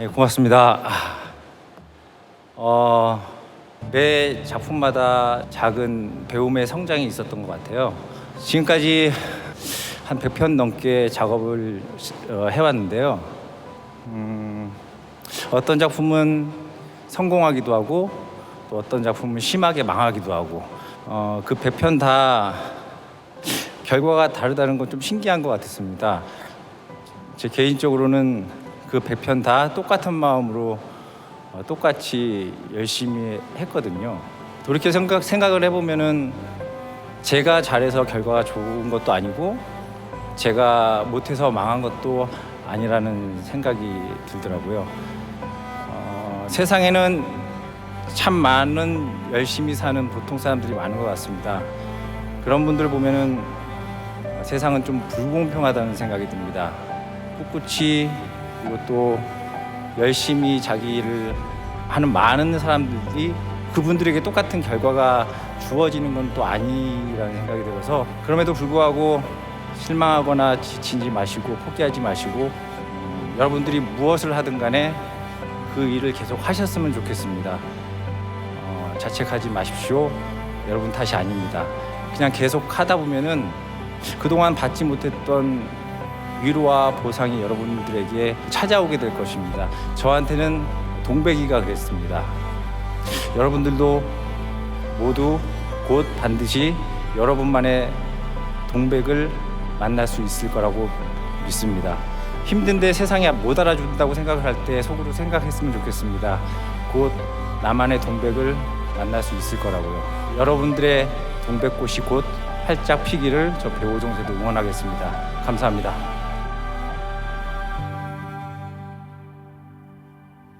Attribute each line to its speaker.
Speaker 1: 예, 고맙습니다. 어, 매 작품마다 작은 배움의 성장이 있었던 것 같아요. 지금까지 한 100편 넘게 작업을 어, 해왔는데요. 음, 어떤 작품은 성공하기도 하고 또 어떤 작품은 심하게 망하기도 하고 어, 그 100편 다 결과가 다르다는 건 좀 신기한 것 같았습니다. 제 개인적으로는 그 100편 다 똑같은 마음으로 어, 똑같이 열심히 했거든요. 돌이켜 생각, 생각을 해보면은 제가 잘해서 결과가 좋은 것도 아니고 제가 못해서 망한 것도 아니라는 생각이 들더라고요. 어, 세상에는 참 많은 열심히 사는 보통 사람들이 많은 것 같습니다. 그런 분들 보면은 어, 세상은 좀 불공평하다는 생각이 듭니다. 꿋꿋이 그리고 또 열심히 자기 일을 하는 많은 사람들이 그분들에게 똑같은 결과가 주어지는 건 또 아니라는 생각이 들어서 그럼에도 불구하고 실망하거나 지치지 마시고 포기하지 마시고 음, 여러분들이 무엇을 하든 간에 그 일을 계속 하셨으면 좋겠습니다. 어, 자책하지 마십시오. 여러분 탓이 아닙니다. 그냥 계속 하다 보면은 그동안 받지 못했던 위로와 보상이 여러분들에게 찾아오게 될 것입니다. 저한테는 동백이가 그랬습니다. 여러분들도 모두 곧 반드시 여러분만의 동백을 만날 수 있을 거라고 믿습니다. 힘든데 세상이 못 알아준다고 생각을 할 때 속으로 생각했으면 좋겠습니다. 곧 나만의 동백을 만날 수 있을 거라고요. 여러분들의 동백꽃이 곧 활짝 피기를 저 배우종세도 응원하겠습니다. 감사합니다.